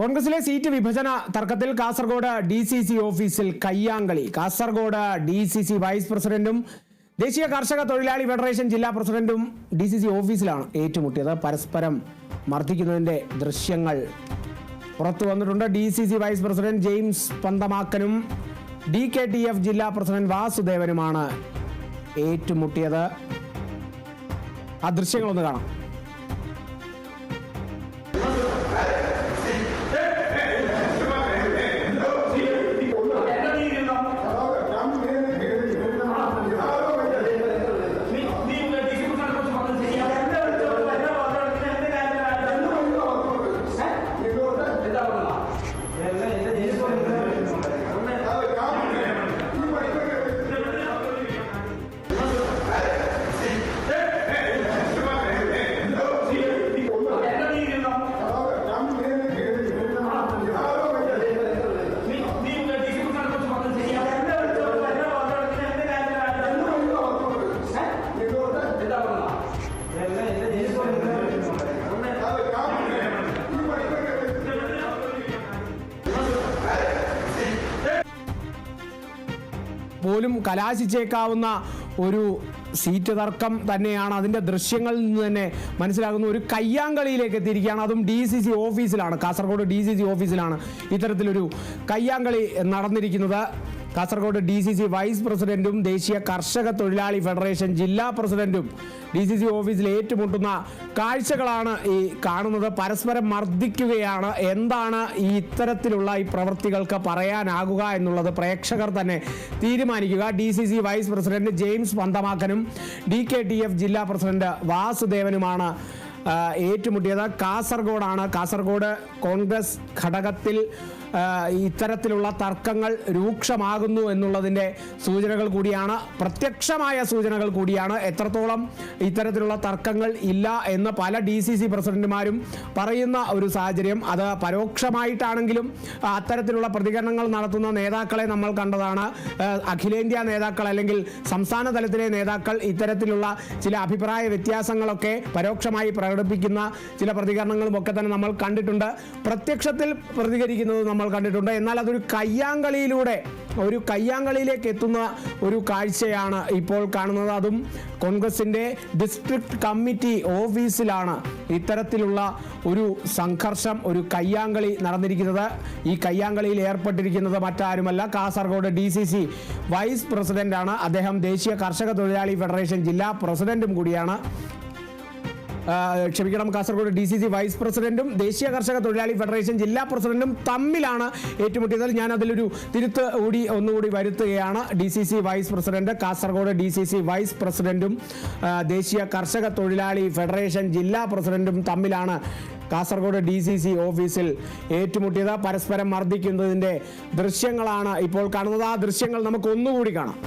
കോൺഗ്രസിലെ സീറ്റ് വിഭജന തർക്കത്തിൽ കാസർഗോഡ് ഡി സി സി ഓഫീസിൽ കയ്യാങ്കളി. Kasaragod D C C vice പ്രസിഡന്റും ദേശീയ കർഷക തൊഴിലാളി ഫെഡറേഷൻ ജില്ലാ പ്രസിഡന്റും ഡി സി സി ഓഫീസിലാണ് ഏറ്റുമുട്ടിയത്. പരസ്പരം മർദ്ദിക്കുന്നതിന്റെ ദൃശ്യങ്ങൾ പുറത്തു വന്നിട്ടുണ്ട്. D C C vice president James പന്തമാക്കനും D K T F ജില്ലാ പ്രസിഡന്റ് വാസുദേവനുമാണ് ഏറ്റുമുട്ടിയത്. ആ ദൃശ്യങ്ങളൊന്ന് കാണാം. പോലും കലാശിച്ചേക്കാവുന്ന ഒരു സീറ്റ് തർക്കം തന്നെയാണ് അതിന്റെ ദൃശ്യങ്ങളിൽ നിന്ന് തന്നെ മനസ്സിലാകുന്ന ഒരു കയ്യാങ്കളിയിലേക്ക് എത്തിയിരിക്കുകയാണ്. അതും ഡി സി സി ഓഫീസിലാണ് കാസർഗോഡ് ഡി സി സി ഓഫീസിലാണ് ഇത്തരത്തിലൊരു കയ്യാങ്കളി നടന്നിരിക്കുന്നത്. Kasaragod D C C vice പ്രസിഡന്റും ദേശീയ കർഷക തൊഴിലാളി ഫെഡറേഷൻ ജില്ലാ പ്രസിഡന്റും ഡി സി സി ഓഫീസിൽ ഏറ്റുമുട്ടുന്ന കാഴ്ചകളാണ് ഈ കാണുന്നത്. പരസ്പരം മർദ്ദിക്കുകയാണ്. എന്താണ് ഈ ഇത്തരത്തിലുള്ള ഈ പ്രവൃത്തികൾക്ക് പറയാനാകുക എന്നുള്ളത് പ്രേക്ഷകർ തന്നെ തീരുമാനിക്കുക. D C C vice president James പന്തമാക്കനും D K T F ജില്ലാ പ്രസിഡന്റ് വാസുദേവനുമാണ് ഏറ്റുമുട്ടിയത്. കാസർഗോഡാണ്. കാസർഗോഡ് കോൺഗ്രസ് ഘടകത്തിൽ ഇത്തരത്തിലുള്ള തർക്കങ്ങൾ രൂക്ഷമാകുന്നു എന്നുള്ളതിന്റെ സൂചനകൾ കൂടിയാണ്. പ്രത്യക്ഷമായ സൂചനകൾ കൂടിയാണ്. എത്രത്തോളം ഇത്തരത്തിലുള്ള തർക്കങ്ങൾ ഇല്ല എന്ന് പല ഡി സി സി പ്രസിഡന്റുമാരും പറയുന്ന ഒരു സാഹചര്യം. അത് പരോക്ഷമായിട്ടാണെങ്കിലും അത്തരത്തിലുള്ള പ്രതികരണങ്ങൾ നടത്തുന്ന നേതാക്കളെ നമ്മൾ കണ്ടതാണ്. അഖിലേന്ത്യാ നേതാക്കൾ അല്ലെങ്കിൽ സംസ്ഥാന തലത്തിലെ നേതാക്കൾ ഇത്തരത്തിലുള്ള ചില അഭിപ്രായ വ്യത്യാസങ്ങളൊക്കെ പരോക്ഷമായി പ്രകടിപ്പിക്കുന്ന ചില പ്രതികരണങ്ങളും ഒക്കെ തന്നെ നമ്മൾ കണ്ടിട്ടുണ്ട്. പ്രത്യക്ഷത്തിൽ പ്രതികരിക്കുന്നത് നമ്മൾ കണ്ടിട്ടുണ്ട്. എന്നാൽ അതൊരു കയ്യാങ്കളിയിലൂടെ ഒരു കയ്യാങ്കളിയിലേക്ക് എത്തുന്ന ഒരു കാഴ്ചയാണ് ഇപ്പോൾ കാണുന്നത്. അതും കോൺഗ്രസിന്റെ ഡിസ്ട്രിക്ട് കമ്മിറ്റി ഓഫീസിലാണ് ഇത്തരത്തിലുള്ള ഒരു സംഘർഷം ഒരു കയ്യാങ്കളി നടന്നിരിക്കുന്നത്. ഈ കയ്യാങ്കളിയിൽ ഏർപ്പെട്ടിരിക്കുന്നത് മറ്റാരുമല്ല Kasaragod D C C vice പ്രസിഡന്റാണ് അദ്ദേഹം ദേശീയ കർഷക തൊഴിലാളി ഫെഡറേഷൻ ജില്ലാ പ്രസിഡന്റും കൂടിയാണ്. ക്ഷമിക്കണം Kasaragod D C C vice പ്രസിഡന്റും ദേശീയ കർഷക തൊഴിലാളി ഫെഡറേഷൻ ജില്ലാ പ്രസിഡന്റും തമ്മിലാണ് ഏറ്റുമുട്ടിയത്. ഞാൻ അതിലൊരു തിരുത്ത് കൂടി ഒന്നുകൂടി വരുത്തുകയാണ്. D C C vice president Kasaragod D C C vice പ്രസിഡന്റും ദേശീയ കർഷക തൊഴിലാളി ഫെഡറേഷൻ ജില്ലാ പ്രസിഡന്റും തമ്മിലാണ് കാസർഗോഡ് ഡി സി സി ഓഫീസിൽ ഏറ്റുമുട്ടിയത്. പരസ്പരം മർദ്ദിക്കുന്നതിന്റെ ദൃശ്യങ്ങളാണ് ഇപ്പോൾ കാണുന്നത്. ആ ദൃശ്യങ്ങൾ നമുക്ക് ഒന്നുകൂടി കാണാം.